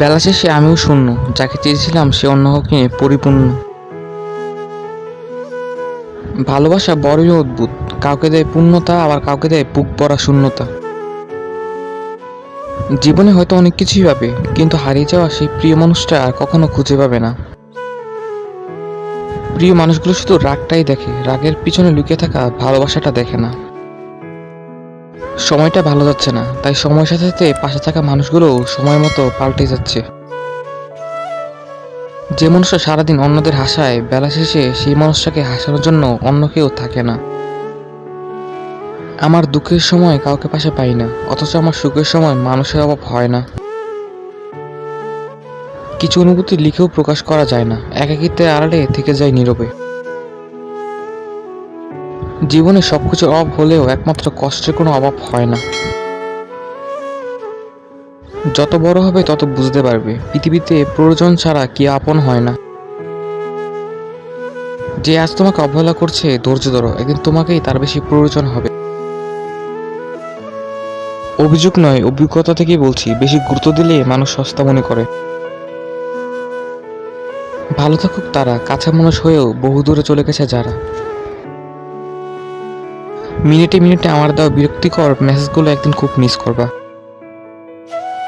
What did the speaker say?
বেলা শেষে আমিও শূন্য। যাকে চেয়েছিলাম সে অন্য নিয়ে পরিপূর্ণ। ভালোবাসা বড়ই অদ্ভুত। কাউকে দেয় পূর্ণতা, আবার কাউকে দেয় বুক পড়া শূন্যতা। জীবনে হয়তো অনেক কিছুই পাবে, কিন্তু হারিয়ে যাওয়া সেই প্রিয় মানুষটা আর কখনো খুঁজে পাবে না। প্রিয় মানুষগুলো শুধু রাগটাই দেখে, রাগের পিছনে লুকিয়ে থাকা ভালোবাসাটা দেখে না। সময়টা ভালো যাচ্ছে না, তাই সময়ের সাথে সাথে পাশে থাকা মানুষগুলো সময় মতো পাল্টে যাচ্ছে। যে মানুষটা সারাদিন অন্যদের হাসায়, বেলা শেষে সেই মানুষটাকে হাসানোর জন্য অন্য কেউ থাকে না। আমার দুঃখের সময় কাউকে পাশে পাই না, অথচ আমার সুখের সময় মানুষের অভাব হয় না। কিছু অনুভূতি লিখেও প্রকাশ করা যায় না, একাকিত্বের আড়ালে থেকে যায় নীরবে। জীবনে সবকিছুর অভাব হলেও একমাত্র কষ্টের কোনো অভাব হয় না। যত বড় হবে, তত বুঝতে পারবে, পৃথিবীতে প্রয়োজন ছাড়া কি আপন হয় না। যে আজ তোমাকে অবহেলা করছে, ধৈর্য ধরো, একদিন তোমাকেই তার বেশি প্রয়োজন হবে। অভিযোগ নয়, অভিজ্ঞতা থেকেই বলছি, বেশি গুরুত্ব দিলে মানুষ সস্তা মনে করে। ভালো থাকুক তারা কাছে মানুষ হয়েও বহু দূরে চলে গেছে যারা। মিনিটে মিনিটে আমার দেওয়া বিরক্তিকর মেসেজগুলো একদিন খুব মিস করবা।